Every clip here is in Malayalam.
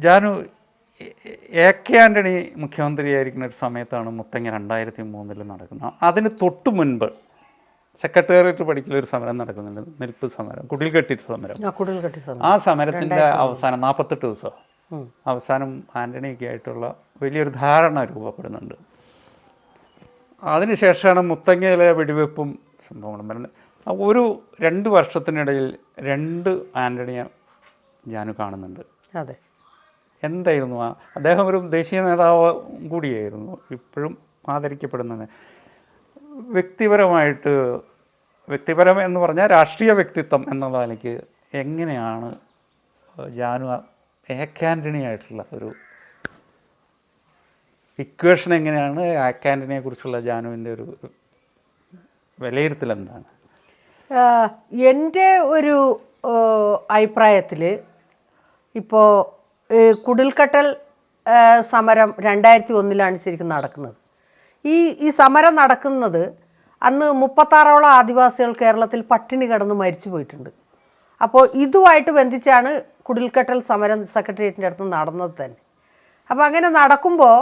ജാനു എ- കെ ആന്റണി മുഖ്യമന്ത്രിയായിരിക്കുന്ന ഒരു സമയത്താണ് മുത്തങ്ങ രണ്ടായിരത്തി മൂന്നിൽ നടക്കുന്നത്. അതിന് തൊട്ട് മുൻപ് സെക്രട്ടേറിയറ്റ് പഠിക്കലൊരു സമരം നടക്കുന്നുണ്ട്. നിൽപ്പ് സമരം കുടിൽ കെട്ടി സമരം. ആ സമരത്തിന്റെ അവസാനം നാൽപ്പത്തെട്ട് ദിവസം അവസാനം ആന്റണിയൊക്കെ ആയിട്ടുള്ള വലിയൊരു ധാരണ രൂപപ്പെടുന്നുണ്ട്. അതിനുശേഷമാണ് മുത്തങ്ങയിലെ വെടിവെപ്പും സംഭവങ്ങളും വരുന്നത്. ഒരു രണ്ട് വർഷത്തിനിടയിൽ രണ്ട് ആന്റണിയെ ഞാൻ കാണുന്നുണ്ട്. അതെ. എന്തായിരുന്നു ആ? അദ്ദേഹം ഒരു ദേശീയ നേതാവ് കൂടിയായിരുന്നു ഇപ്പോഴും ആദരിക്കപ്പെടുന്നത്. വ്യക്തിപരമായിട്ട് വ്യക്തിപരം എന്ന് പറഞ്ഞാൽ രാഷ്ട്രീയ വ്യക്തിത്വം എന്നുള്ള നിലയ്ക്ക് എങ്ങനെയാണ് ജാനു എ ആന്റണി ആയിട്ടുള്ള ഒരു ഇക്വേഷൻ എങ്ങനെയാണ് ആക്കാന്റണിയെ കുറിച്ചുള്ള ജാനുവിന്റെ ഒരു വിലയിരുത്തൽ എന്താണ്? എന്റെ ഒരു അഭിപ്രായത്തിൽ ഇപ്പോൾ കുടിൽക്കട്ടൽ സമരം രണ്ടായിരത്തി ഒന്നിലാണ് ശരിക്കും നടക്കുന്നത്. ഈ ഈ സമരം നടക്കുന്നത് അന്ന് മുപ്പത്താറോളം ആദിവാസികൾ കേരളത്തിൽ പട്ടിണി കിടന്ന് മരിച്ചു പോയിട്ടുണ്ട്. അപ്പോൾ ഇതുമായിട്ട് ബന്ധിച്ചാണ് കുടിൽക്കട്ടൽ സമരം സെക്രട്ടേറിയറ്റിന്റെ അടുത്ത് നടന്നത് തന്നെ. അപ്പോൾ അങ്ങനെ നടക്കുമ്പോൾ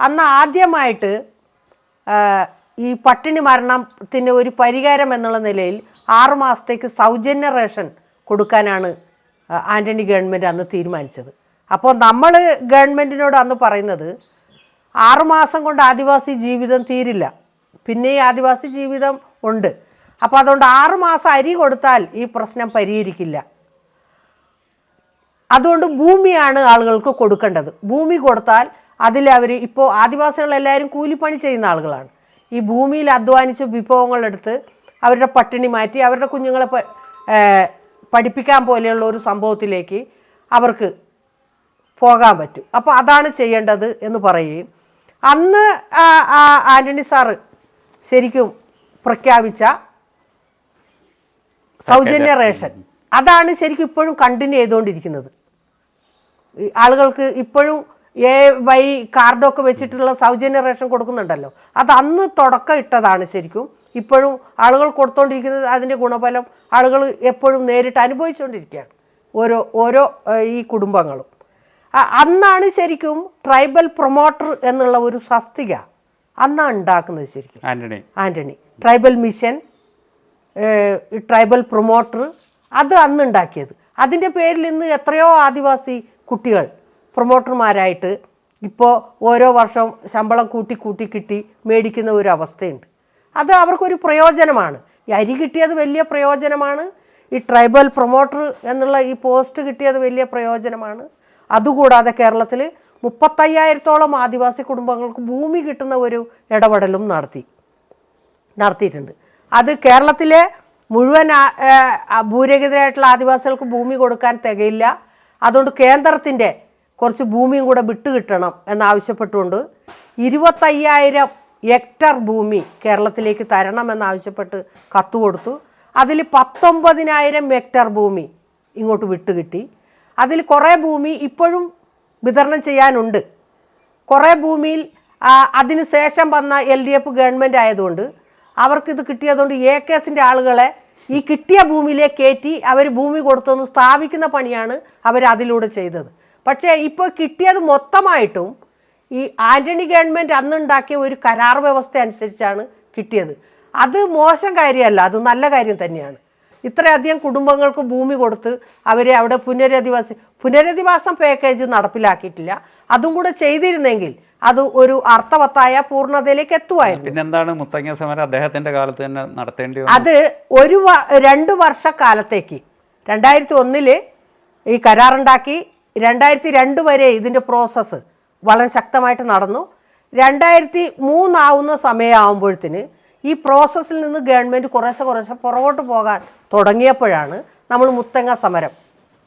അന്ന് ആദ്യമായിട്ട് ഈ പട്ടിണി മരണത്തിന് ഒരു പരിഹാരം എന്നുള്ള നിലയിൽ ആറ് മാസത്തേക്ക് സൗജന്യ റേഷൻ കൊടുക്കാനാണ് ആന്റണി ഗവൺമെന്റ് അന്ന് തീരുമാനിച്ചത്. അപ്പോൾ നമ്മൾ ഗവൺമെന്റിനോട് അന്ന് പറയുന്നത് ആറുമാസം കൊണ്ട് ആദിവാസി ജീവിതം തീരില്ല. പിന്നെ ഈ ആദിവാസി ജീവിതം ഉണ്ട്. അപ്പോൾ അതുകൊണ്ട് ആറുമാസം അരി കൊടുത്താൽ ഈ പ്രശ്നം പരിഹരിക്കില്ല. അതുകൊണ്ട് ഭൂമിയാണ് ആളുകൾക്ക് കൊടുക്കേണ്ടത്. ഭൂമി കൊടുത്താൽ അതിൽ അവർ ഇപ്പോൾ ആദിവാസികളെല്ലാവരും കൂലിപ്പണി ചെയ്യുന്ന ആളുകളാണ്. ഈ ഭൂമിയിൽ അധ്വാനിച്ച് വിഭവങ്ങളെടുത്ത് അവരുടെ പട്ടിണി മാറ്റി അവരുടെ കുഞ്ഞുങ്ങളെ പഠിപ്പിക്കാൻ പോലെയുള്ള ഒരു സംഭവത്തിലേക്ക് അവർക്ക് പോകാൻ പറ്റും. അപ്പോൾ അതാണ് ചെയ്യേണ്ടത് എന്ന് പറയുകയും അന്ന് ആന്റണി സാറ് ശരിക്കും പ്രഖ്യാപിച്ച സൗജന്യ റേഷൻ. അതാണ് ശരിക്കും ഇപ്പോഴും കണ്ടിന്യൂ ചെയ്തുകൊണ്ടിരിക്കുന്നത്. ആളുകൾക്ക് ഇപ്പോഴും എ വൈ കാർഡൊക്കെ വെച്ചിട്ടുള്ള സൗജന്യ റേഷൻ കൊടുക്കുന്നുണ്ടല്ലോ. അത് അന്ന് തുടക്കം ഇട്ടതാണ് ശരിക്കും. ഇപ്പോഴും ആളുകൾ കൊടുത്തുകൊണ്ടിരിക്കുന്നത് അതിന്റെ ഗുണഫലം ആളുകൾ എപ്പോഴും നേരിട്ട് അനുഭവിച്ചുകൊണ്ടിരിക്കുകയാണ്. ഓരോ ഓരോ ഈ കുടുംബങ്ങളും. അന്നാണ് ശരിക്കും ട്രൈബൽ പ്രൊമോട്ടർ എന്നുള്ള ഒരു സസ്തിക അന്നാണ് ഉണ്ടാക്കുന്നത് ശരിക്കും. ആന്റണി. ആന്റണി. ട്രൈബൽ മിഷൻ ഈ ട്രൈബൽ പ്രൊമോട്ടർ അത് അന്ന് ഉണ്ടാക്കിയത്. അതിന്റെ പേരിൽ ഇന്ന് എത്രയോ ആദിവാസി കുട്ടികൾ പ്രൊമോട്ടർമാരായിട്ട് ഇപ്പോൾ ഓരോ വർഷം ശമ്പളം കൂട്ടി കൂട്ടി കിട്ടി മേടിക്കുന്ന ഒരു അവസ്ഥയുണ്ട്. അത് അവർക്കൊരു പ്രയോജനമാണ്. ഈ അരി കിട്ടിയത് വലിയ പ്രയോജനമാണ്. ഈ ട്രൈബൽ പ്രൊമോട്ടർ എന്നുള്ള ഈ പോസ്റ്റ് കിട്ടിയത് വലിയ പ്രയോജനമാണ്. അതുകൂടാതെ കേരളത്തിൽ മുപ്പത്തയ്യായിരത്തോളം ആദിവാസി കുടുംബങ്ങൾക്ക് ഭൂമി കിട്ടുന്ന ഒരു ഇടപെടലും നടത്തി നടത്തിയിട്ടുണ്ട്. അത് കേരളത്തിലെ മുഴുവൻ ഭൂരഹിതരായിട്ടുള്ള ആദിവാസികൾക്ക് ഭൂമി കൊടുക്കാൻ തികയില്ല. അതുകൊണ്ട് കേന്ദ്രത്തിന്റെ കുറച്ച് ഭൂമിയും കൂടെ വിട്ടുകിട്ടണം എന്നാവശ്യപ്പെട്ടുകൊണ്ട് ഇരുപത്തയ്യായിരം ഹെക്ടർ ഭൂമി കേരളത്തിലേക്ക് തരണമെന്നാവശ്യപ്പെട്ട് കത്ത് കൊടുത്തു. അതിൽ പത്തൊമ്പതിനായിരം ഹെക്ടർ ഭൂമി ഇങ്ങോട്ട് വിട്ടുകിട്ടി അതിൽ കുറേ ഭൂമി ഇപ്പോഴും വിതരണം ചെയ്യാനുണ്ട്. കുറേ ഭൂമിയിൽ അതിന് ശേഷം വന്ന എൽ ഡി എഫ് ഗവൺമെന്റ് ആയതുകൊണ്ട് അവർക്കിത് കിട്ടിയതുകൊണ്ട് എ കേസിന്റെ ആളുകളെ ഈ കിട്ടിയ ഭൂമിയിലേക്ക് കയറ്റി അവർ ഭൂമി കൊടുത്തൊന്ന് സ്ഥാപിക്കുന്ന പണിയാണ് അവർ അതിലൂടെ ചെയ്തത്. പക്ഷേ ഇപ്പോൾ കിട്ടിയത് മൊത്തമായിട്ടും ഈ ആന്റണി ഗവൺമെന്റ് അന്നുണ്ടാക്കിയ ഒരു കരാർ വ്യവസ്ഥ അനുസരിച്ചാണ് കിട്ടിയത്. അത് മോശം കാര്യമല്ല അത് നല്ല കാര്യം തന്നെയാണ്. ഇത്രയധികം കുടുംബങ്ങൾക്ക് ഭൂമി കൊടുത്ത് അവരെ അവിടെ പുനരധിവാസി പുനരധിവാസം പാക്കേജ് നടപ്പിലാക്കിയിട്ടില്ല. അതും കൂടെ ചെയ്തിരുന്നെങ്കിൽ അത് ഒരു അർത്ഥവത്തായ പൂർണതയിലേക്ക് എത്തുമായിരുന്നു. പിന്നെന്താണ് മുത്തങ്ങ സമരം അദ്ദേഹത്തിന്റെ കാലത്ത് തന്നെ നടത്തേണ്ടി അത് ഒരു രണ്ട് വർഷക്കാലത്തേക്ക്. രണ്ടായിരത്തി ഒന്നിൽ ഈ കരാറുണ്ടാക്കി. രണ്ടായിരത്തി രണ്ട് വരെ ഇതിന്റെ പ്രോസസ്സ് വളരെ ശക്തമായിട്ട് നടന്നു. രണ്ടായിരത്തി മൂന്നാവുന്ന സമയമാകുമ്പോഴത്തിന് ഈ പ്രോസസ്സിൽ നിന്ന് ഗവൺമെന്റ് കുറേശ്ശെ കുറേശ്ശെ പുറകോട്ട് പോകാൻ തുടങ്ങിയപ്പോഴാണ് നമ്മൾ മുത്തങ്ങ സമരം.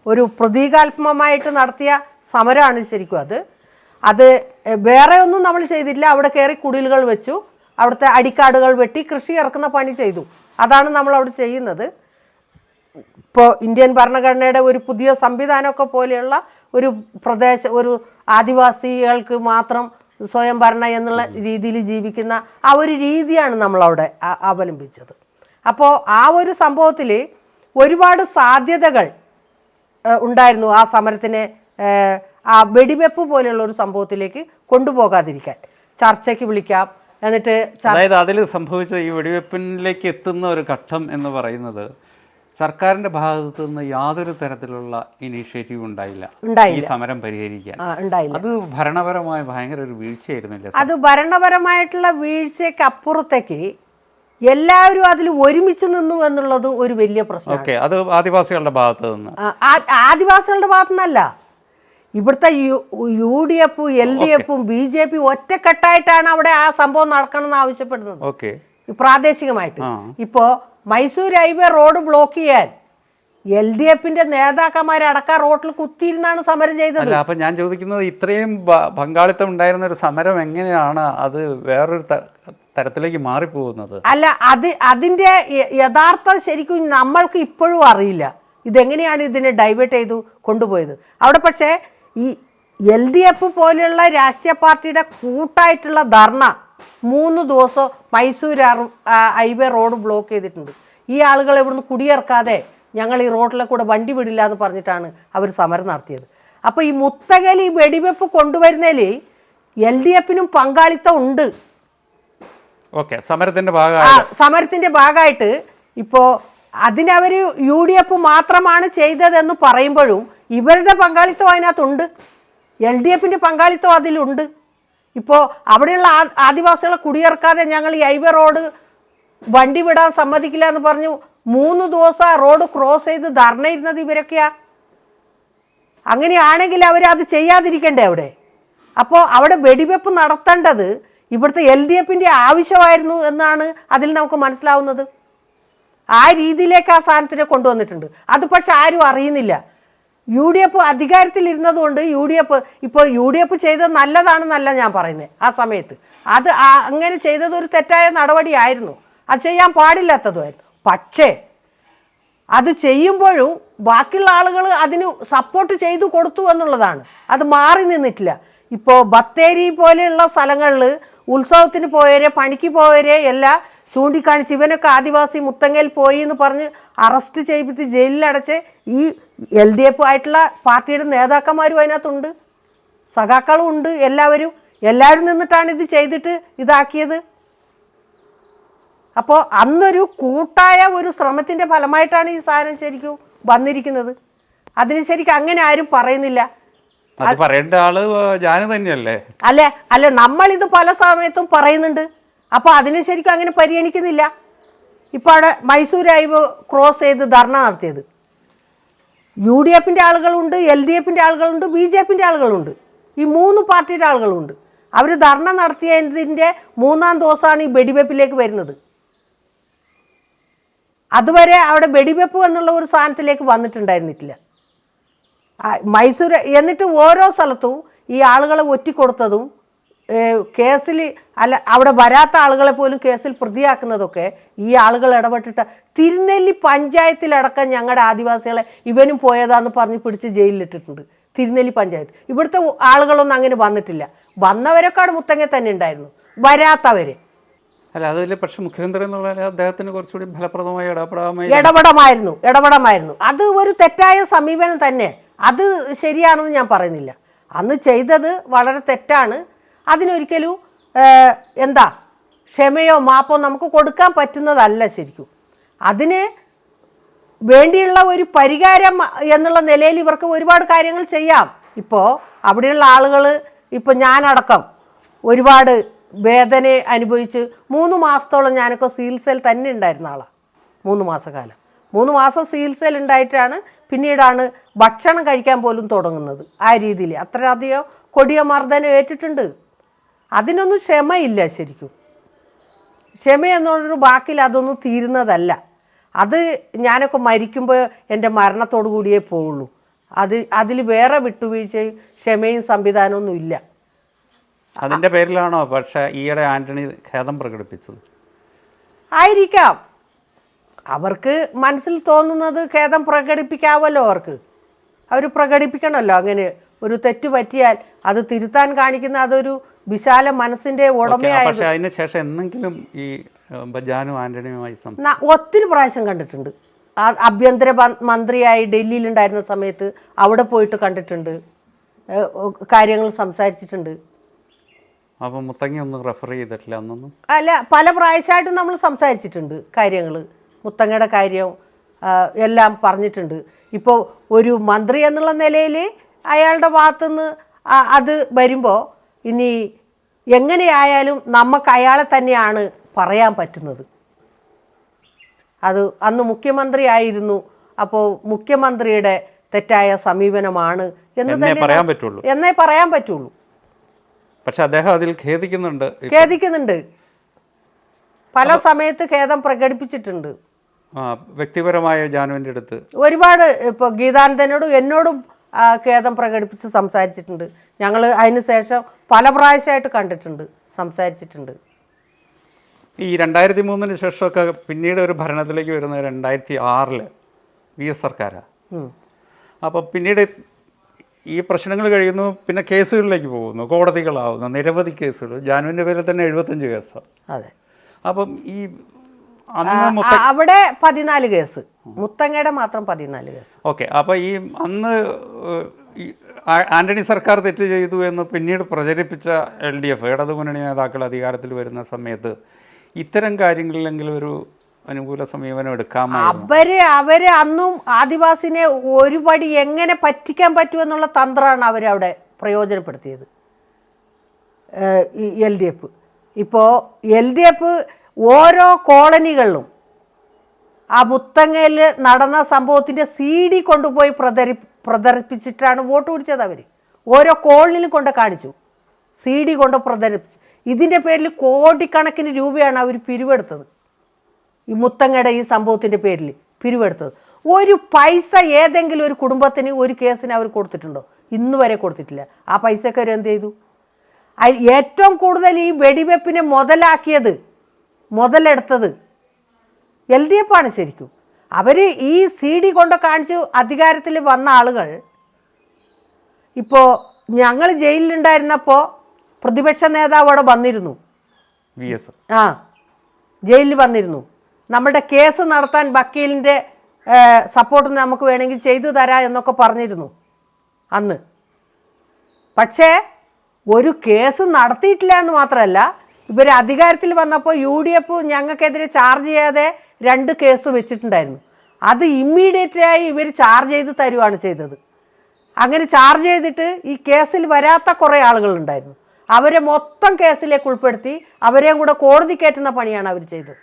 ഒരു പ്രതീകാത്മകമായിട്ട് നടത്തിയ സമരമാണ് ശരിക്കും അത്. അത് വേറെ ഒന്നും നമ്മൾ ചെയ്തില്ല. അവിടെ കയറി കുടിലുകൾ വെച്ചു. അവിടുത്തെ അടിക്കാടുകൾ വെട്ടി കൃഷി ഇറക്കുന്ന പണി ചെയ്തു. അതാണ് നമ്മൾ അവിടെ ചെയ്യുന്നത്. ഇപ്പോൾ ഇന്ത്യൻ ഭരണഘടനയുടെ ഒരു പുതിയ സംവിധാനമൊക്കെ പോലെയുള്ള ഒരു പ്രദേശ ഒരു ആദിവാസികൾക്ക് മാത്രം സ്വയം ഭരണ എന്നുള്ള രീതിയിൽ ജീവിക്കുന്ന ആ ഒരു രീതിയാണ് നമ്മളവിടെ അവലംബിച്ചത്. അപ്പോൾ ആ ഒരു സംഭവത്തിൽ ഒരുപാട് സാധ്യതകൾ ഉണ്ടായിരുന്നു ആ സമരത്തിനെ ആ വെടിവെപ്പ് പോലെയുള്ള ഒരു സംഭവത്തിലേക്ക് കൊണ്ടുപോകാതിരിക്കാൻ. ചർച്ചയ്ക്ക് വിളിക്കാം. എന്നിട്ട് അതായത് അതിൽ സംഭവിച്ച ഈ വെടിവെപ്പിലേക്ക് എത്തുന്ന ഒരു ഘട്ടം എന്ന് പറയുന്നത് സർക്കാരിന്റെ ഭാഗത്തു നിന്ന് യാതൊരു തരത്തിലുള്ള ഇനീഷ്യേറ്റീവ് ഉണ്ടായില്ല. ഈ സമരം പരിഹരിക്കാൻ. അത് ഭരണപരമായ ഭയങ്കര ഒരു വീഴ്ചയായിരുന്നില്ല അത് ഭരണപരമായിട്ടുള്ള വീഴ്ചയ്ക്ക് അപ്പുറത്തേക്ക് എല്ലാവരും അതിൽ ഒരുമിച്ച് നിന്നു എന്നുള്ളത് ഒരു വലിയ പ്രശ്നം ഓക്കെ അത് ആദിവാസികളുടെ ഭാഗത്ത് നിന്ന്. ആദിവാസികളുടെ ഭാഗത്തു നിന്നല്ല ഇവിടുത്തെ യു ഡി എഫും എൽ ഡി എഫും ബി ജെ പി ഒറ്റക്കെട്ടായിട്ടാണ് അവിടെ ആ സംഭവം നടക്കണമെന്ന് ആവശ്യപ്പെടുന്നത്. ഓക്കെ. പ്രാദേശികമായിട്ട്. ആ. മൈസൂർ ഹൈവേ റോഡ് ബ്ലോക്ക് ചെയ്യാൻ. എൽ ഡി എഫിന്റെ നേതാക്കന്മാരടക്കം റോഡിൽ കുത്തിയിരുന്നാണ് സമരം ചെയ്തത്. അപ്പൊ ഞാൻ ചോദിക്കുന്നത് ഇത്രയും പങ്കാളിത്തം ഉണ്ടായിരുന്ന ഒരു സമരം എങ്ങനെയാണ് അത് വേറൊരു തരത്തിലേക്ക് മാറിപ്പോകുന്നത്? അല്ല അത് അതിന്റെ യഥാർത്ഥ ശരിക്കും നമ്മൾക്ക് ഇപ്പോഴും അറിയില്ല. ഇതെങ്ങനെയാണ് ഇതിനെ ഡൈവേർട്ട് ചെയ്തു കൊണ്ടുപോയത്. അവിടെ പക്ഷേ ഈ എൽ ഡി എഫ് പോലെയുള്ള രാഷ്ട്രീയ പാർട്ടിയുടെ കൂട്ടായിട്ടുള്ള ധർണ മൂന്ന് ദിവസം മൈസൂർ ഹൈവേ റോഡ് ബ്ലോക്ക് ചെയ്തിട്ടുണ്ട്. ഈ ആളുകൾ ഇവിടുന്ന് കുടിയിറക്കാതെ ഞങ്ങൾ ഈ റോഡിലെ കൂടെ വണ്ടി വിടില്ല എന്ന് പറഞ്ഞിട്ടാണ് അവർ സമരം നടത്തിയത്. അപ്പോൾ ഈ മുത്തകലി വെടിവെപ്പ് കൊണ്ടുവരുന്നതിൽ എൽ ഡി എഫിനും പങ്കാളിത്തം ഉണ്ട്. ഓക്കെ സമരത്തിന്റെ ഭാഗ ഭാഗമായി സമരത്തിന്റെ ഭാഗമായിട്ട് ഇപ്പോ അതിനവർ യു ഡി എഫ് മാത്രമാണ് ചെയ്തതെന്ന് പറയുമ്പോഴും ഇവരുടെ പങ്കാളിത്തം അതിനകത്തുണ്ട്. എൽ ഡി എഫിന്റെ പങ്കാളിത്തം അതിലുണ്ട്. ഇപ്പോൾ അവിടെയുള്ള ആദിവാസികളെ കുടിയിറക്കാതെ ഞങ്ങൾ ഈ ഹൈവേ റോഡ് വണ്ടി വിടാൻ സമ്മതിക്കില്ല എന്ന് പറഞ്ഞു മൂന്ന് ദിവസം റോഡ് ക്രോസ് ചെയ്ത് ധർണയിരുന്നത് ഇവരൊക്കെയാ. അങ്ങനെയാണെങ്കിൽ അവർ അത് ചെയ്യാതിരിക്കണ്ടേ അവിടെ? അപ്പോൾ അവിടെ വെടിവെപ്പ് നടത്തേണ്ടത് ഇവിടുത്തെ എൽ ഡി എഫിന്റെ ആവശ്യമായിരുന്നു എന്നാണ് അതിൽ നമുക്ക് മനസ്സിലാവുന്നത്. ആ രീതിയിലേക്ക് ആ സാധനത്തിനെ കൊണ്ടുവന്നിട്ടുണ്ട്. അത് പക്ഷെ ആരും അറിയുന്നില്ല. യു ഡി എഫ് അധികാരത്തിലിരുന്നതുകൊണ്ട് യു ഡി എഫ് ഇപ്പോൾ യു ഡി എഫ് ചെയ്തത് നല്ലതാണെന്നല്ല ഞാൻ പറയുന്നത് ആ സമയത്ത്. അത് അങ്ങനെ ചെയ്തത് ഒരു തെറ്റായ നടപടിയായിരുന്നു. അത് ചെയ്യാൻ പാടില്ലാത്തതുമായിരുന്നു. പക്ഷേ അത് ചെയ്യുമ്പോഴും ബാക്കിയുള്ള ആളുകൾ അതിന് സപ്പോർട്ട് ചെയ്തു കൊടുത്തു എന്നുള്ളതാണ്. അത് മാറി നിന്നിട്ടില്ല. ഇപ്പോൾ ബത്തേരി പോലെയുള്ള സ്ഥലങ്ങളിൽ ഉത്സവത്തിന് പോയവരെ പണിക്ക് പോയവരെ എല്ലാം ചൂണ്ടിക്കാണിച്ച് ഇവനൊക്കെ ആദിവാസി മുത്തങ്ങയിൽ പോയി എന്ന് പറഞ്ഞ് അറസ്റ്റ് ചെയ്യിപ്പിച്ച് ജയിലിലടച്ച് ഈ എൽ ഡി എഫ് ആയിട്ടുള്ള പാർട്ടിയുടെ നേതാക്കന്മാരും അതിനകത്തുണ്ട്. സഖാക്കളും ഉണ്ട് എല്ലാവരും. എല്ലാവരും നിന്നിട്ടാണ് ഇത് ചെയ്തിട്ട് ഇതാക്കിയത്. അപ്പോൾ അന്നൊരു കൂട്ടായ ഒരു ശ്രമത്തിന്റെ ഫലമായിട്ടാണ് ഈ സാധനം ശരിക്കും വന്നിരിക്കുന്നത്. അതിന് ശരിക്കും അങ്ങനെ ആരും പറയുന്നില്ല. പറയേണ്ട ആൾ ജാന് തന്നെയല്ലേ അല്ലെ? അല്ലെ? നമ്മളിത് പല സമയത്തും പറയുന്നുണ്ട്. അപ്പോൾ അതിനെ ശരിക്കും അങ്ങനെ പരിഗണിക്കുന്നില്ല. ഇപ്പോൾ അവിടെ മൈസൂർ ഹൈവ് ക്രോസ് ചെയ്ത് ധർണ നടത്തിയത്. യു ഡി എഫിന്റെ ആളുകളുണ്ട് എൽ ഡി എഫിന്റെ ആളുകളുണ്ട് ബി ജെ പിന്റെ ആളുകളുണ്ട്. ഈ മൂന്ന് പാർട്ടിയുടെ ആളുകളുണ്ട്. അവർ ധർണ നടത്തിയതിന്റെ മൂന്നാം ദിവസമാണ് ഈ വെടിവെപ്പിലേക്ക് വരുന്നത്. അതുവരെ അവിടെ വെടിവെപ്പ് എന്നുള്ള ഒരു സാധനത്തിലേക്ക് വന്നിട്ടുണ്ടായിരുന്നിട്ടില്ല. മൈസൂർ എന്നിട്ട് ഓരോ സ്ഥലത്തും ഈ ആളുകളെ ഒറ്റിക്കൊടുത്തതും കേസിൽ അല്ല അവിടെ വരാത്ത ആളുകളെ പോലും കേസിൽ പ്രതിയാക്കുന്നതൊക്കെ ഈ ആളുകൾ ഇടപെട്ടിട്ട് തിരുനെല്ലി പഞ്ചായത്തിലടക്കം ഞങ്ങളുടെ ആദിവാസികളെ ഇവനും പോയതാന്ന് പറഞ്ഞ് പിടിച്ച് ജയിലിലിട്ടിട്ടുണ്ട്. തിരുനെല്ലി പഞ്ചായത്ത്. ഇവിടുത്തെ ആളുകളൊന്നും അങ്ങനെ വന്നിട്ടില്ല. വന്നവരൊക്കെ അവിടെ മുത്തങ്ങ തന്നെ ഉണ്ടായിരുന്നു. വരാത്തവര്. അല്ല അതിൽ പക്ഷെ മുഖ്യമന്ത്രി എന്നുള്ള അദ്ദേഹത്തിന് കുറച്ചുകൂടി ഫലപ്രദമായി ഇടപെടാമായി ഇടപെടമായിരുന്നു ഇടപെടമായിരുന്നു. അത് ഒരു തെറ്റായ സമീപനം തന്നെ. അത് ശരിയാണെന്ന് ഞാൻ പറയുന്നില്ല. അന്ന് ചെയ്തത് വളരെ തെറ്റാണ്. അതിനൊരിക്കലും എന്താ ക്ഷമയോ മാപ്പോ നമുക്ക് കൊടുക്കാൻ പറ്റുന്നതല്ല ശരിക്കും. അതിന് വേണ്ടിയുള്ള ഒരു പരിഹാരം എന്നുള്ള നിലയിൽ ഇവർക്ക് ഒരുപാട് കാര്യങ്ങൾ ചെയ്യാം. ഇപ്പോൾ അവിടെയുള്ള ആളുകൾ ഇപ്പോൾ ഞാനടക്കം ഒരുപാട് വേദന അനുഭവിച്ച് മൂന്ന് മാസത്തോളം ഞാനൊക്കെ ചികിത്സയിൽ തന്നെ ഉണ്ടായിരുന്ന ആളാണ് മൂന്ന് മാസക്കാലം. മൂന്ന് മാസം ചികിത്സയിൽ ഉണ്ടായിട്ടാണ് പിന്നീടാണ് ഭക്ഷണം കഴിക്കാൻ പോലും തുടങ്ങുന്നത് ആ രീതിയിൽ. അത്രയധികം കൊടിയ മർദ്ദനം ഏറ്റിട്ടുണ്ട്. അതിനൊന്നും ക്ഷമയില്ല ശരിക്കും. ക്ഷമ എന്നുള്ളൊരു വാക്കിൽ അതൊന്നും തീരുന്നതല്ല. അത് ഞാനൊക്കെ മരിക്കുമ്പോൾ എന്റെ മരണത്തോടു കൂടിയേ പോവുള്ളൂ. അത് അതിൽ വേറെ വിട്ടുവീഴ്ചയും ക്ഷമയും സംവിധാനമൊന്നും ഇല്ല. അതിന്റെ പേരിലാണോ പക്ഷേ ഈയിടെ ആന്റണി ഖേദം പ്രകടിപ്പിച്ചത്? ആയിരിക്കാം. അവർക്ക് മനസ്സിൽ തോന്നുന്നത് ഖേദം പ്രകടിപ്പിക്കാമല്ലോ അവർക്ക്. അവർ പ്രകടിപ്പിക്കണമല്ലോ അങ്ങനെ ഒരു തെറ്റ് പറ്റിയാൽ അത് തിരുത്താൻ കാണിക്കുന്ന അതൊരു വിശാല മനസ്സിന്റെ ഉടമയായ പക്ഷെ അതിന് ശേഷം എന്തെങ്കിലും ഈ ഏഹ്, ജാനു ആന്റണിയുമായി ഒത്തിരി പ്രാവശ്യം കണ്ടിട്ടുണ്ട്. ആഭ്യന്തര മന്ത്രിയായി മന്ത്രിയായി ഡൽഹിയിലുണ്ടായിരുന്ന സമയത്ത് അവിടെ പോയിട്ട് കണ്ടിട്ടുണ്ട്. കാര്യങ്ങൾ സംസാരിച്ചിട്ടുണ്ട്. അപ്പം മുത്തങ്ങ ഒന്നും റെഫർ ചെയ്തിട്ടില്ല അന്നൊന്നും അല്ല പല പ്രാവശ്യമായിട്ടും നമ്മൾ സംസാരിച്ചിട്ടുണ്ട് കാര്യങ്ങൾ. മുത്തങ്ങയുടെ കാര്യം എല്ലാം പറഞ്ഞിട്ടുണ്ട്. ഇപ്പോൾ ഒരു മന്ത്രി എന്നുള്ള നിലയിൽ അയാളുടെ ഭാഗത്തുനിന്ന് അത് വരുമ്പോൾ ഇനി എങ്ങനെയായാലും നമുക്ക് അയാളെ തന്നെയാണ് പറയാൻ പറ്റുന്നത്. അത് അന്ന് മുഖ്യമന്ത്രി ആയിരുന്നു അപ്പോൾ മുഖ്യമന്ത്രിയുടെ തെറ്റായ സമീപനമാണ് എന്ന് തന്നെ പറയാൻ പറ്റുള്ളൂ. എന്നേ പറയാൻ പറ്റുള്ളൂ. പക്ഷെ അദ്ദേഹം അതിൽ ഖേദിക്കുന്നുണ്ട്. ഖേദിക്കുന്നുണ്ട്. പല സമയത്ത് ഖേദം പ്രകടിപ്പിച്ചിട്ടുണ്ട്. വ്യക്തിപരമായ ജാനുവിന്റെ അടുത്ത്. ഒരുപാട് ഇപ്പോൾ ഗീതാനന്ദനോടും എന്നോടും ഖേദം പ്രകടിപ്പിച്ച് സംസാരിച്ചിട്ടുണ്ട്. ഞങ്ങൾ അതിന് ശേഷം പല പ്രാവശ്യമായിട്ട് കണ്ടിട്ടുണ്ട് സംസാരിച്ചിട്ടുണ്ട്. ഈ രണ്ടായിരത്തി മൂന്നിന് ശേഷമൊക്കെ പിന്നീട് ഒരു ഭരണത്തിലേക്ക് വരുന്ന രണ്ടായിരത്തി ആറിൽ വി എസ് സർക്കാരാണ് അപ്പോൾ പിന്നീട് ഈ പ്രശ്നങ്ങൾ കഴിയുന്നു പിന്നെ കേസുകളിലേക്ക് പോകുന്നു കോടതികളാവുന്നു നിരവധി കേസുകൾ. ജാനുവിന്റെ പേരിൽ തന്നെ എഴുപത്തഞ്ച് കേസാണ് അതെ. അപ്പം ഈ അവിടെ പതിനാല് കേസ്. മുത്തങ്ങയുടെ മാത്രം പതിനാല് കേസ്. ഓക്കെ അപ്പൊ ഈ അന്ന് ആന്റണി സർക്കാർ തെറ്റ് ചെയ്തു എന്ന് പിന്നീട് പ്രചരിപ്പിച്ച എൽ ഡി എഫ് ഇടതു മുന്നണി നേതാക്കൾ അധികാരത്തിൽ വരുന്ന സമയത്ത് ഇത്തരം കാര്യങ്ങളിലെങ്കിലും ഒരു അനുകൂല സമീപനം എടുക്കാം അവർ അവർ അന്നും ആദിവാസിനെ ഒരുപടി എങ്ങനെ പറ്റിക്കാൻ പറ്റുമെന്നുള്ള തന്ത്രമാണ് അവരവിടെ പ്രയോജനപ്പെടുത്തിയത്. L D F. ഇപ്പോൾ എൽ ഡി എഫ് ഓരോ കോളനികളിലും ആ മുത്തങ്ങയിൽ നടന്ന സംഭവത്തിന്റെ സി ഡി കൊണ്ടുപോയി പ്രദരി പ്രദർശിപ്പിച്ചിട്ടാണ് വോട്ട് പിടിച്ചത് അവർ ഓരോ കോളനിയിലും കൊണ്ട് കാണിച്ചു. സി ഡി കൊണ്ട് പ്രദർപ്പിച്ച് ഇതിന്റെ പേരിൽ കോടിക്കണക്കിന് രൂപയാണ് അവർ പിരിവെടുത്തത്. ഈ മുത്തങ്ങയുടെ ഈ സംഭവത്തിന്റെ പേരിൽ പിരിവെടുത്തത്. ഒരു പൈസ ഏതെങ്കിലും ഒരു കുടുംബത്തിന് ഒരു കേസിന് അവർ കൊടുത്തിട്ടുണ്ടോ? ഇന്ന് വരെ കൊടുത്തിട്ടില്ല. ആ പൈസയൊക്കെ അവർ എന്ത് ചെയ്തു? ഏറ്റവും കൂടുതൽ ഈ വെടിവെപ്പിനെ മുതലാക്കിയത് മുതലെടുത്തത് എൽ ഡി എഫ് ആണ് ശരിക്കും. അവർ ഈ സി ഡി കൊണ്ട് കാണിച്ച് അധികാരത്തിൽ വന്ന ആളുകൾ ഇപ്പോൾ ഞങ്ങൾ ജയിലിലുണ്ടായിരുന്നപ്പോൾ പ്രതിപക്ഷ നേതാവ് അവിടെ വന്നിരുന്നു. ആ ജയിലിൽ വന്നിരുന്നു. നമ്മുടെ കേസ് നടത്താൻ വക്കീലിന്റെ സപ്പോർട്ട് നമുക്ക് വേണമെങ്കിൽ ചെയ്തു തരാം എന്നൊക്കെ പറഞ്ഞിരുന്നു അന്ന്. പക്ഷേ ഒരു കേസ് നടത്തിയിട്ടില്ല എന്ന് മാത്രമല്ല ഇവർ അധികാരത്തിൽ വന്നപ്പോൾ യു ഡി എഫ് ഞങ്ങൾക്കെതിരെ ചാർജ് ചെയ്യാതെ രണ്ട് കേസ് വെച്ചിട്ടുണ്ടായിരുന്നു. അത് ഇമ്മീഡിയറ്റായി ഇവർ ചാർജ് ചെയ്ത് തരുവാണ് ചെയ്തത്. അങ്ങനെ ചാർജ് ചെയ്തിട്ട് ഈ കേസിൽ വരാത്ത കുറേ ആളുകളുണ്ടായിരുന്നു. അവരെ മൊത്തം കേസിലേക്ക് ഉൾപ്പെടുത്തി അവരെയും കൂടെ കോടതി കയറ്റുന്ന പണിയാണ് അവർ ചെയ്തത്.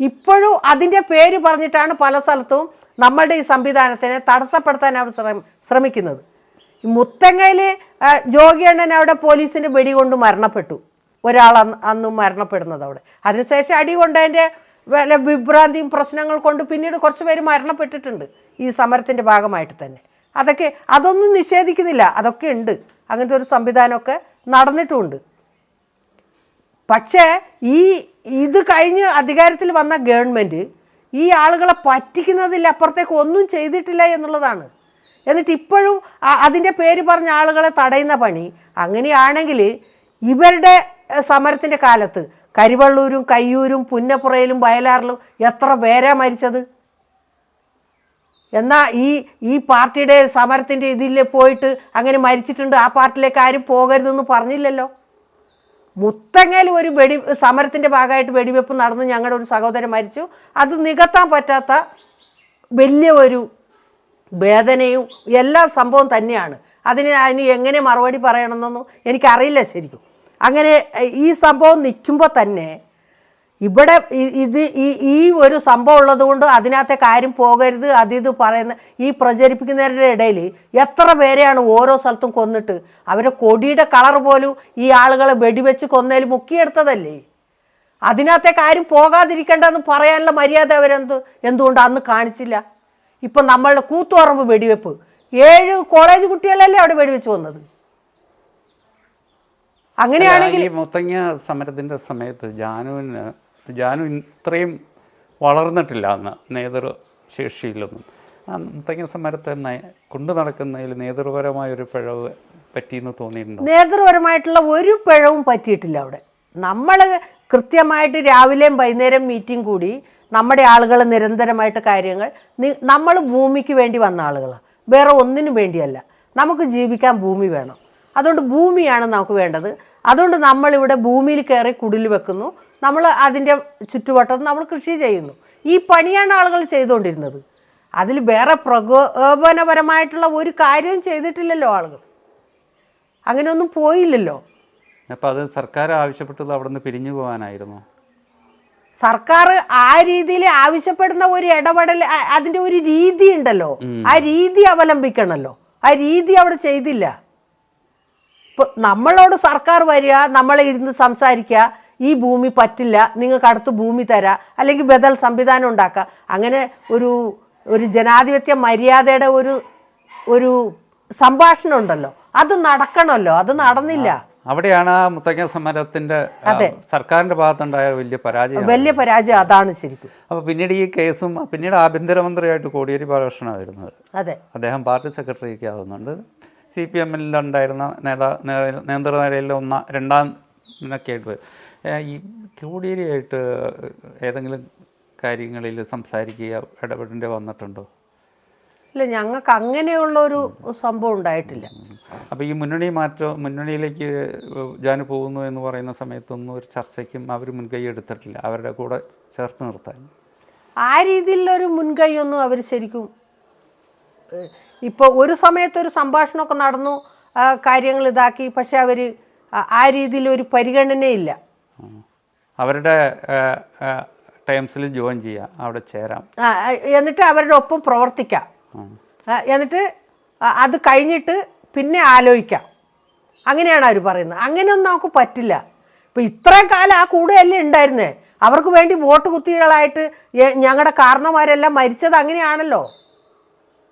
ഇപ്പോഴും അതിന്റെ പേര് പറഞ്ഞിട്ടാണ് പല സ്ഥലത്തും നമ്മളുടെ ഈ സംവിധാനത്തിനെ തടസ്സപ്പെടുത്താൻ അവർ ശ്രമ ശ്രമിക്കുന്നത്. മുത്തങ്ങയിൽ ജോഗിയണ്ണൻ അവിടെ പോലീസിന് വെടികൊണ്ട് മരണപ്പെട്ടു. ഒരാൾ അന്ന് മരണപ്പെടുന്നത് അവിടെ. അതിനുശേഷം അടി കൊണ്ടതിന്റെ വല്ല വിഭ്രാന്തിയും പ്രശ്നങ്ങൾ കൊണ്ട് പിന്നീട് കുറച്ച് പേര് മരണപ്പെട്ടിട്ടുണ്ട് ഈ സമരത്തിന്റെ ഭാഗമായിട്ട് തന്നെ. അതൊക്കെ അതൊന്നും നിഷേധിക്കുന്നില്ല. അതൊക്കെ ഉണ്ട്. അങ്ങനത്തെ ഒരു സംവിധാനമൊക്കെ നടന്നിട്ടുമുണ്ട് പക്ഷേ ഈ ഇത് കഴിഞ്ഞ് അധികാരത്തിൽ വന്ന ഗവൺമെന്റ് ഈ ആളുകളെ പറ്റിക്കുന്നതിൽ അപ്പുറത്തേക്ക് ഒന്നും ചെയ്തിട്ടില്ല എന്നുള്ളതാണ്. എന്നിട്ട് ഇപ്പോഴും അതിന്റെ പേര് പറഞ്ഞ ആളുകളെ തടയുന്ന പണി. അങ്ങനെയാണെങ്കിൽ ഇവരുടെ സമരത്തിന്റെ കാലത്ത് കരിവള്ളൂരും കയ്യൂരും പുന്നപ്പുറയിലും വയലാറിലും എത്ര പേരാ മരിച്ചത്? എന്നാൽ ഈ ഈ പാർട്ടിയുടെ സമരത്തിന്റെ ഇതിൽ പോയിട്ട് അങ്ങനെ മരിച്ചിട്ടുണ്ട് ആ പാർട്ടിയിലേക്ക് ആരും പോകരുതെന്ന് പറഞ്ഞില്ലല്ലോ? മുത്തങ്ങയിൽ ഒരു വെടി സമരത്തിന്റെ ഭാഗമായിട്ട് വെടിവെപ്പ് നടന്നു ഞങ്ങളുടെ ഒരു സഹോദരൻ മരിച്ചു. അത് നികത്താൻ പറ്റാത്ത വലിയ ഒരു വേദനയും എല്ലാ സംഭവം തന്നെയാണ്. അതിന് അതിന് എങ്ങനെ മറുപടി പറയണമെന്നൊന്നും എനിക്കറിയില്ല ശരിക്കും. അങ്ങനെ ഈ സംഭവം നിൽക്കുമ്പോൾ തന്നെ ഇവിടെ ഇത് ഈ ഈ ഒരു സംഭവം ഉള്ളതുകൊണ്ട് അതിനകത്തെ കാര്യം പോകരുത് അത് ഇത് പറയുന്ന ഈ പ്രചരിപ്പിക്കുന്നവരുടെ ഇടയിൽ എത്ര പേരെയാണ് ഓരോ സ്ഥലത്തും കൊന്നിട്ട് അവരെ കൊടിയുടെ കളർ പോലും ഈ ആളുകളെ വെടിവെച്ച് കൊന്നതിൽ മുക്കിയെടുത്തതല്ലേ? അതിനകത്തെ കാര്യം പോകാതിരിക്കേണ്ടെന്ന് പറയാനുള്ള മര്യാദ അവരെന്ത് എന്തുകൊണ്ട് അന്ന് കാണിച്ചില്ല? ഇപ്പം നമ്മളുടെ കൂത്തുപറമ്പ് വെടിവെപ്പ്. ഏഴ് കോളേജ് കുട്ടികളല്ലേ അവിടെ വെടിവെച്ച് വന്നത്? അങ്ങനെയാണെങ്കിൽ മുത്തങ്ങ സമരത്തിന്റെ സമയത്ത് ജാനുവിന് ജാനു ഇത്രയും വളർന്നിട്ടില്ല അന്ന് നേതൃ ശേഷിയിലൊന്നും ആ മുത്തങ്ങ സമരത്തെ കൊണ്ടു നടക്കുന്നതിൽ നേതൃപരമായ ഒരു പിഴവ് പറ്റിയെന്ന് തോന്നിയിട്ടുണ്ട്? നേതൃപരമായിട്ടുള്ള ഒരു പിഴവും പറ്റിയിട്ടില്ല അവിടെ. നമ്മൾ കൃത്യമായിട്ട് രാവിലെയും വൈകുന്നേരം മീറ്റിംഗ് കൂടി നമ്മുടെ ആളുകൾ നിരന്തരമായിട്ട് കാര്യങ്ങൾ നമ്മൾ ഭൂമിക്ക് വേണ്ടി വന്ന ആളുകൾ വേറെ ഒന്നിനും വേണ്ടിയല്ല. നമുക്ക് ജീവിക്കാൻ ഭൂമി വേണം. അതുകൊണ്ട് ഭൂമിയാണ് നമുക്ക് വേണ്ടത്. അതുകൊണ്ട് നമ്മളിവിടെ ഭൂമിയിൽ കയറി കുടിൽ വെക്കുന്നു. നമ്മൾ അതിന്റെ ചുറ്റുവട്ടത്ത് നമ്മൾ കൃഷി ചെയ്യുന്നു. ഈ പണിയാണ് ആളുകൾ ചെയ്തുകൊണ്ടിരുന്നത്. അതിൽ വേറെ പ്രകോപനപരമായിട്ടുള്ള ഒരു കാര്യവും ചെയ്തിട്ടില്ലല്ലോ ആളുകൾ. അങ്ങനെയൊന്നും പോയില്ലല്ലോ. അപ്പോൾ അത് സർക്കാർ ആവശ്യപ്പെട്ടത് അവിടെ നിന്ന് പിരിഞ്ഞു പോകാനായിരുന്നു. സർക്കാർ ആ രീതിയിൽ ആവശ്യപ്പെടുന്ന ഒരു ഇടപെടൽ അതിന്റെ ഒരു രീതി ഉണ്ടല്ലോ. ആ രീതി അവലംബിക്കണമല്ലോ ആ രീതി അവിടെ ചെയ്തില്ല. ഇപ്പൊ നമ്മളോട് സർക്കാർ വരിക നമ്മളെ ഇരുന്ന് സംസാരിക്കുക ഈ ഭൂമി പറ്റില്ല നിങ്ങൾക്ക് അടുത്ത് ഭൂമി തരാ അല്ലെങ്കിൽ ബദൽ സംവിധാനം ഉണ്ടാക്കുക. അങ്ങനെ ഒരു ഒരു ജനാധിപത്യ മര്യാദയുടെ ഒരു ഒരു സംഭാഷണം ഉണ്ടല്ലോ. അത് നടക്കണമല്ലോ. അത് നടന്നില്ല. അവിടെയാണ് ആ മുത്തങ്ങ സമരത്തിന്റെ സർക്കാരിന്റെ ഭാഗത്തുണ്ടായ വലിയ പരാജയം. വലിയ പരാജയം അതാണ് ശരിക്കും. അപ്പൊ പിന്നീട് ഈ കേസും പിന്നീട് ആഭ്യന്തരമന്ത്രിയായിട്ട് കോടിയേരി ബാലകൃഷ്ണ വരുന്നത് അതെ. അദ്ദേഹം പാർട്ടി സെക്രട്ടറിക്ക് ആവുന്നുണ്ട്. സി പി എമ്മിലുണ്ടായിരുന്ന നേതാ നേതൃനിരയിലെ ഒന്ന രണ്ടാം ഒക്കെ ആയിട്ട് ഈ കോടിയേരിയായിട്ട് ഏതെങ്കിലും കാര്യങ്ങളിൽ സംസാരിക്കുക ഇടപെടേണ്ടി വന്നിട്ടുണ്ടോ? ഇല്ല ഞങ്ങൾക്ക് അങ്ങനെയുള്ള ഒരു സംഭവം ഉണ്ടായിട്ടില്ല. അപ്പോൾ ഈ മുന്നണി മാറ്റം മുന്നണിയിലേക്ക് ജാന് പോകുന്നു എന്ന് പറയുന്ന സമയത്തൊന്നും ഒരു ചർച്ചയ്ക്കും അവർ മുൻകൈ എടുത്തിട്ടില്ല. അവരുടെ കൂടെ ചേർത്ത് നിർത്താൻ. ആ രീതിയിലൊരു മുൻകൈ ഒന്നും അവർ ശരിക്കും ഇപ്പോൾ ഒരു സമയത്ത് ഒരു സംഭാഷണമൊക്കെ നടന്നു കാര്യങ്ങൾ ഇതാക്കി പക്ഷെ അവർ ആ രീതിയിൽ ഒരു പരിഗണനയില്ല. അവരുടെ ടൈംസിൽ ജോയിൻ ചെയ്യാം അവിടെ ചേരാം. എന്നിട്ട് അവരുടെ ഒപ്പം പ്രവർത്തിക്കാം. എന്നിട്ട് അത് കഴിഞ്ഞിട്ട് പിന്നെ ആലോചിക്കാം. അങ്ങനെയാണ് അവർ പറയുന്നത്. അങ്ങനെയൊന്നും നമുക്ക് പറ്റില്ല. ഇപ്പം ഇത്രയും കാലം ആ കൂടെയല്ലേ ഉണ്ടായിരുന്നേ? അവർക്ക് വേണ്ടി വോട്ട് കുത്തികളായിട്ട് ഞങ്ങളുടെ കാരണവരെല്ലാം മരിച്ചത് അങ്ങനെയാണല്ലോ.